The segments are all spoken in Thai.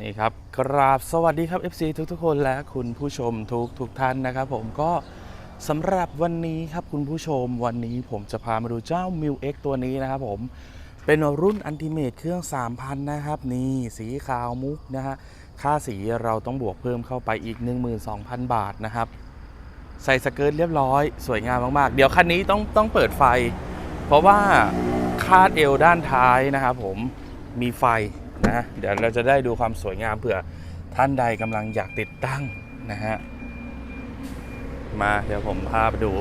นี่ครับกราบสวัสดีครับ FC ทุกทุกๆคนและคุณผู้ชมทุกทุกๆท่านนะครับ ผมก็สำหรับวันนี้ครับคุณผู้ชมวันนี้ผมจะพามาดูเจ้า m ิ X ตัวนี้นะครับผมเป็นรุ่นอันติเมตเครื่อง 3,000 นะครับ นี่สีขาวมุกนะฮะค่าสีเราต้องบวกเพิ่มเข้าไปอีก 12,000 บาทนะครับ ใส่สเกิร์ตเรียบร้อย สวยงามมากๆ เดี๋ยวคันนี้ต้องต้องเปิดไฟ เพราะว่าคาดเอวด้านท้ายนะครับผมมีไฟ นะเดี๋ยวเราจะได้ดูความสวยงามเผื่อท่านใดกำลังอยากติดตั้งนะฮะมาเดี๋ยวผมพาไปดู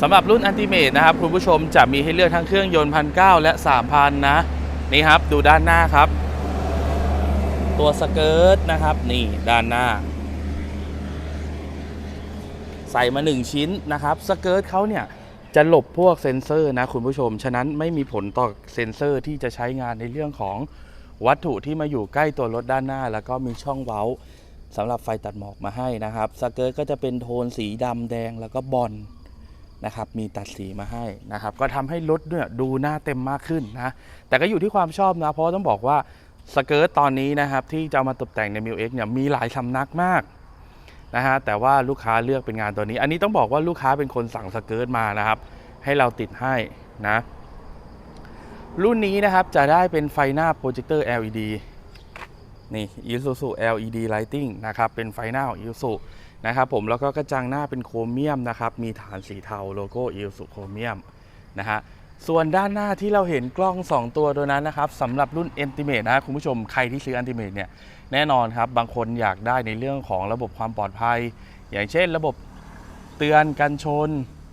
สำหรับรุ่นอันติเมตนะครับ คุณผู้ชมจะมีให้เลือกทั้งเครื่องยนต์พันเและ 3,000 นะ นี่ครับดูด้านหน้าครับ ตัวสเกิร์ตนะครับ นี่ด้านหน้า ใส่มา 1 ชิ้นนะครับ สเกิร์ตเขาเนี่ยจะหลบพวกเซ็นเซอร์นะคุณผู้ชม ฉะนั้นไม่มีผลต่อเซ็นเซอร์ที่จะใช้งานในเรื่องของ วัตถุที่มาอยู่ใกล้ตัวรถด้านหน้า แล้วก็มีช่องเว้าสำหรับไฟตัดหมอกมาให้นะครับสเกิร์ตก็จะเป็นโทนสีดำแดงแล้วก็บอลนะครับมีตัดสีมาให้นะครับ ก็ทำให้รถเนี่ยดูหน้าเต็มมากขึ้นนะ แต่ก็อยู่ที่ความชอบนะ เพราะต้องบอกว่าสเกิร์ตตอนนี้นะครับ ที่จะามาตกแต่งใน m ิ X เนี่ยมีหลายสำนักมากนะฮะแต่ว่าลูกค้าเลือกเป็นงานตัวนี้ อันนี้ต้องบอกว่าลูกค้าเป็นคนสั่งสเกิร์ตมานะครับ ให้เราติดให้นะ รุ่นนี้นะครับจะได้เป็นไฟหน้าโปรเจคเตอร์ LED นี่ Isuzu LED Lighting นะครับ เป็นไฟหน้าของ Isuzu นะครับผมแล้วก็กระจังหน้าเป็นโครเมียมนะครับ มีฐานสีเทาโลโก้ Isuzu โครเมียมนะฮะส่วนด้านหน้าที่เราเห็นกล้อง 2 ตัวตัวนั้นนะครับสำหรับรุ่น Ultimate นะคุณผู้ชมใครที่ซื้อ Ultimate เนี่ยแน่นอนครับ บางคนอยากได้ในเรื่องของระบบความปลอดภัย อย่างเช่น ระบบเตือนกันชน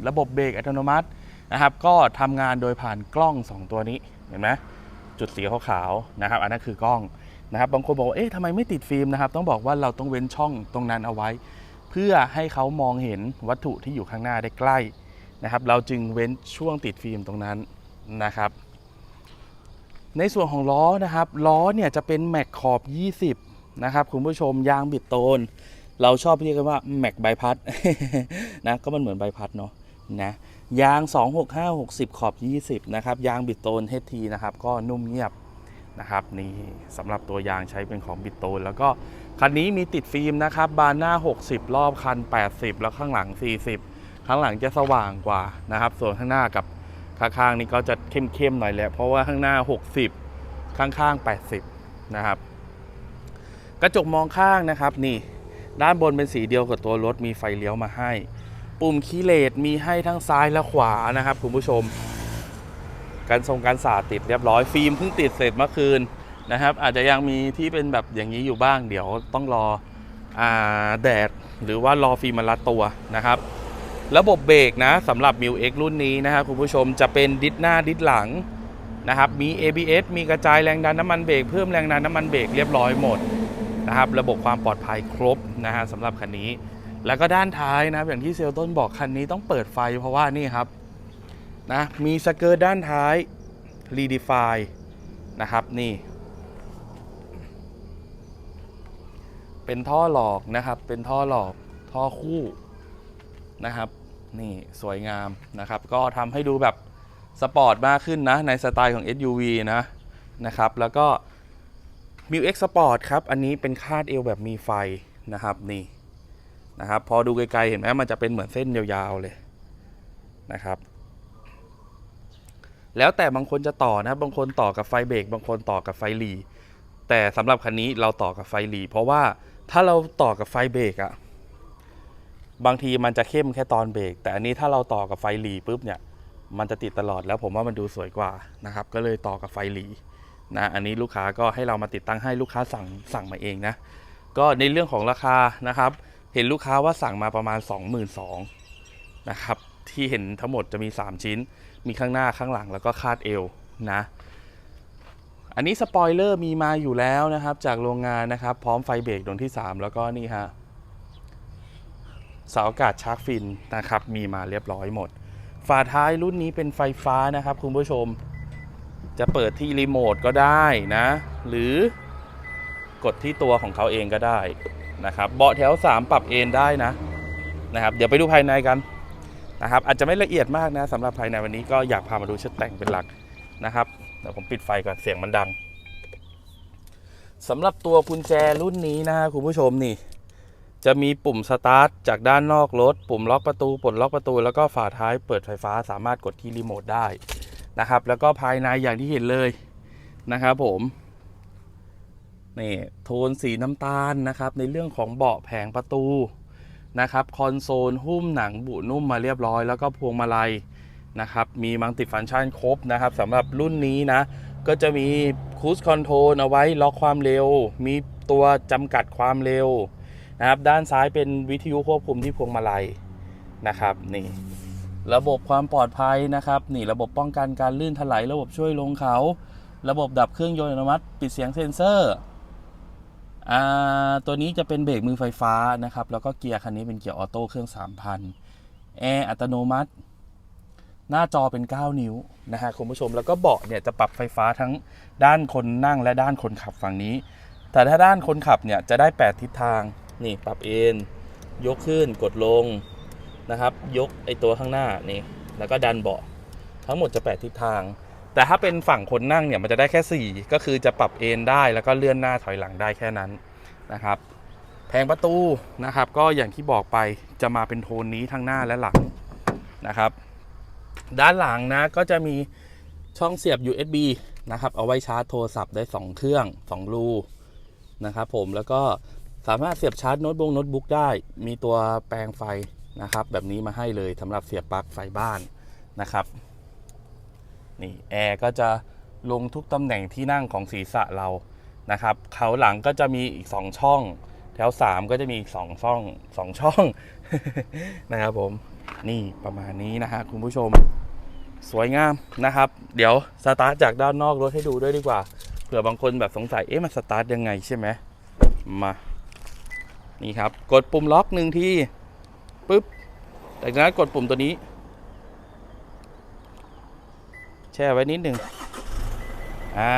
ระบบเบรกอัตโนมัติ นะครับ ก็ทำงานโดยผ่านกล้อง 2 ตัวนี้เห็นไหมจุดสีขาวๆนะครับ อันนั้นคือกล้องนะครับ บางคนบอกว่าเอ๊ะทำไมไม่ติดฟิล์มนะครับ ต้องบอกว่าเราต้องเว้นช่องตรงนั้นเอาไว้ เพื่อให้เขามองเห็นวัตถุที่อยู่ข้างหน้าได้ใกล้นะครับ เราจึงเว้นช่วงติดฟิล์มตรงนั้นนะครับ ในส่วนของล้อนะครับล้อเนี่ยจะเป็นแม็กขอบ 20 นะครับคุณผู้ชมยางบิดโตน เราชอบเรียกกันว่าแม็กใบพัดนะก็มันเหมือนใบพัดเนาะนะ ยาง 265 60 ขอบ 20 นะครับ ยางบิดโตน HT นะครับ ก็นุ่มเงียบนะครับ นี่สำหรับตัวยางใช้เป็นของบิดโตน แล้วก็คันนี้มีติดฟิล์มนะครับ บานหน้า 60 รอบคัน 80 แล้วข้างหลัง 40 ข้างหลังจะสว่างกว่านะครับ ส่วนข้างหน้ากับข้างๆนี่ก็จะเข้มๆหน่อยแหละเพราะว่าข้างหน้า 60 ข้างๆ 80 นะครับ กระจกมองข้างนะครับนี่ด้านบนเป็นสีเดียวกับตัวรถมีไฟเลี้ยวมาให้ ปุ่มคีย์เลสมีให้ทั้งซ้ายและขวานะครับคุณผู้ชม การทรงการสาดติดเรียบร้อยฟิล์มเพิ่งติดเสร็จเมื่อคืนนะครับ อาจจะยังมีที่เป็นแบบอย่างนี้อยู่บ้าง เดี๋ยวต้องรออแดดหรือว่ารอฟิล์มมันรัดตัวนะครับ ระบบเบรกนะสำหรับ m ิ X รุ่นนี้นะครับคุณผู้ชมจะเป็นดิสหน้าดิสหลังนะครับมี ABS มีกระจายแรงดันน้ำมันเบรกเพิ่มแรงดันน้ำมันเบรกเรียบร้อยหมดนะครับ ระบบความปลอดภัยครบนะฮะสำหรับคันนี้ แล้วก็ด้านท้ายนะครับอย่างที่เซลต้นบอกคันนี้ต้องเปิดไฟเพราะว่านี่ครับนะมีสเกิร์ตด้านท้าย Redefine นะครับนี่ เป็นท่อหลอกนะครับ เป็นท่อหลอกท่อคู่นะครับ นี่สวยงามนะครับ ก็ทำให้ดูแบบสปอร์ตมากขึ้นนะ ในสไตล์ของ SUV นะนะครับ แล้วก็ m ิ X Sport ครับ อันนี้เป็นคาดเอวแบบมีไฟนะครับนี่ นะครับ พอดูไกลๆเห็นไหมมันจะเป็นเหมือนเส้นยาวๆเลยนะครับ แล้วแต่บางคนจะต่อนะบางคนต่อกับไฟเบรกบางคนต่อกับไฟหลีแต่สำหรับคันนี้เราต่อกับไฟหลีเพราะว่าถ้าเราต่อกับไฟเบรกอะบางทีมันจะเข้มแค่ตอนเบรกแต่อันนี้ถ้าเราต่อกับไฟหลีปุ๊บเนี่ย มันจะติดตลอดแล้วผมว่ามันดูสวยกว่านะครับ ก็เลยต่อกับไฟหลีนะอันนี้ลูกค้าก็ให้เรามาติดตั้งให้ลูกค้าสั่งสั่งมาเองนะก็ในเรื่องของราคานะครับ เห็นลูกค้าว่าสั่งมาประมาณ 22,000นะครับ ที่เห็นทั้งหมดจะมี 3 ชิ้น มีข้างหน้าข้างหลังแล้วก็คาดเอวนะ อันนี้สปอยเลอร์มีมาอยู่แล้วนะครับ จากโรงงานนะครับ พร้อมไฟเบรกดวงที่ 3 แล้วก็นี่ฮะเสาอากาศชาร์กฟินนะครับ มีมาเรียบร้อยหมด ฝาท้ายรุ่นนี้เป็นไฟฟ้านะครับ คุณผู้ชม จะเปิดที่รีโมทก็ได้นะ หรือกดที่ตัวของเขาเองก็ได้ นะครับเบาะแถว 3 ปรับเอนได้นะนะครับ เดี๋ยวไปดูภายในกันนะครับ อาจจะไม่ละเอียดมากนะสำหรับภายในวันนี้ก็อยากพามาดูชุดแต่งเป็นหลักนะครับเดี๋ยวผมปิดไฟก่อนเสียงมันดังสำหรับตัวกุญแจรุ่นนี้นะฮะคุณผู้ชมนี่ จะมีปุ่มสตาร์ทจากด้านนอกรถ ปุ่มล็อกประตูปลดล็อกประตู แล้วก็ฝาท้ายเปิดไฟฟ้าสามารถกดที่รีโมทได้นะครับ แล้วก็ภายในอย่างที่เห็นเลยนะครับผม นี่โทนสีน้ำตาลนะครับ ในเรื่องของเบาะแผงประตูนะครับคอนโซลหุ้มหนังบุนุ่มมาเรียบร้อย แล้วก็พวงมาลัยนะครับ มีมัลติฟังชันครบนะครับสำหรับรุ่นนี้นะ ก็จะมีคูสคอนโทรลเอาไว้ล็อกความเร็ว มีตัวจำกัดความเร็วนะครับด้านซ้ายเป็นวิทยุควบคุมที่พวงมาลัยนะครับนี่ระบบความปลอดภัยนะครับ นี่ระบบป้องกันการลื่นถลายระบบช่วยลงเขา ระบบดับเครื่องยนต์อัตโนมัติ ปิดเสียงเซ็นเซอร์ ตัวนี้จะเป็นเบรกมือไฟฟ้านะครับ แล้วก็เกียร์คันนี้เป็นเกียร์ออโต้เครื่อง 3,000 แอร์อัตโนมัติ หน้าจอเป็น 9 นิ้วนะฮะคุณผู้ชม แล้วก็เบาะเนี่ยจะปรับไฟฟ้าทั้งด้านคนนั่งและด้านคนขับฝั่งนี้ แต่ถ้าด้านคนขับเนี่ยจะได้ 8 ทิศทาง นี่ปรับเอนยกขึ้นกดลงนะครับ ยกไอตัวข้างหน้านี่ แล้วก็ดันเบาะทั้งหมดจะ 8 ทิศทาง แต่ถ้าเป็นฝั่งคนนั่งเนี่ยมันจะได้แค่ 4 ก็คือจะปรับเอนได้แล้วก็เลื่อนหน้าถอยหลังได้แค่นั้นนะครับ แผงประตูนะครับก็อย่างที่บอกไปจะมาเป็นโทนนี้ทั้งหน้าและหลังนะครับ ด้านหลังนะก็จะมีช่องเสียบ USB นะครับ เอาไว้ชาร์จโทรศัพท์ได้ 2 เครื่อง 2 รูนะครับผมแล้วก็สามารถเสียบชาร์จโน้ตบุ๊กโน้ตบุ๊กได้ มีตัวแปลงไฟนะครับ แบบนี้มาให้เลยสำหรับเสียบปลั๊กไฟบ้านนะครับ นี่แอร์ก็จะลงทุกตำแหน่งที่นั่งของศีรษะเรานะครับเขาหลังก็จะมีอีก 2 ช่อง แถว 3 ก็จะมีอีก2ช่อง2ช่องนะครับผมนี่ประมาณนี้นะฮะคุณผู้ชมสวยงามนะครับ เดี๋ยวสตาร์ทจากด้านนอกรถให้ดูด้วยดีกว่าเผื่อบางคนแบบสงสัยเอ๊ะมันสตาร์ทยังไงใช่ไหมมานี่ครับ กดปุ่มล็อกหนึ่งทีปุ๊บจากนั้นกดปุ่มตัวนี้ แช่ไว้นิดหนึ่งอ่า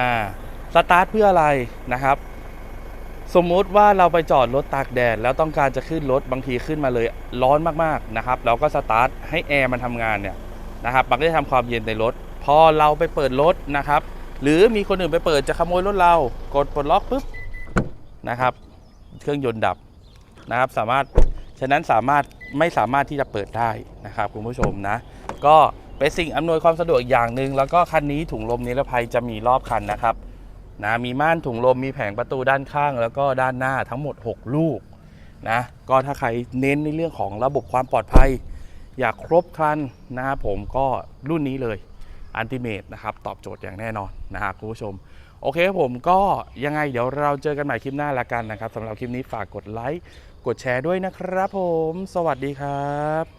สตาร์ทเพื่ออะไรนะครับ สมมุติว่าเราไปจอดรถตากแดดแล้วต้องการจะขึ้นรถบางทีขึ้นมาเลยร้อนมากๆนะครับ เราก็สตาร์ทให้แอร์มันทำงานเนี่ยนะครับมันก็จะทำความเย็นในรถ พอเราไปเปิดรถนะครับ หรือมีคนอื่นไปเปิดจะขโมยรถเรากดปลดล็อกปุ๊บนะครับ เครื่องยนต์ดับนะครับ สามารถฉะนั้นสามารถไม่สามารถที่จะเปิดได้นะครับ คุณผู้ชมนะ ก็ เป็นสิ่งอำนวยความสะดวกอย่างหนึ่งแล้วก็คันนี้ถุงลมนิรภัยจะมีรอบคันนะครับนะมีม่านถุงลมมีแผงประตูด้านข้าง แล้วก็ด้านหน้าทั้งหมด 6 ลูกนะก็ถ้าใครเน้นในเรื่องของระบบความปลอดภัย อยากครบครันนะครับผมก็รุ่นนี้เลยอันติเมตนะครับตอบโจทย์อย่างแน่นอนนะครับคุณผู้ชม โอเคครับผมก็ยังไงเดี๋ยวเราเจอกันใหม่คลิปหน้าละกันนะครับสำหรับคลิปนี้ฝากกดไลค์กดแชร์ด้วยนะครับผม สวัสดีครับ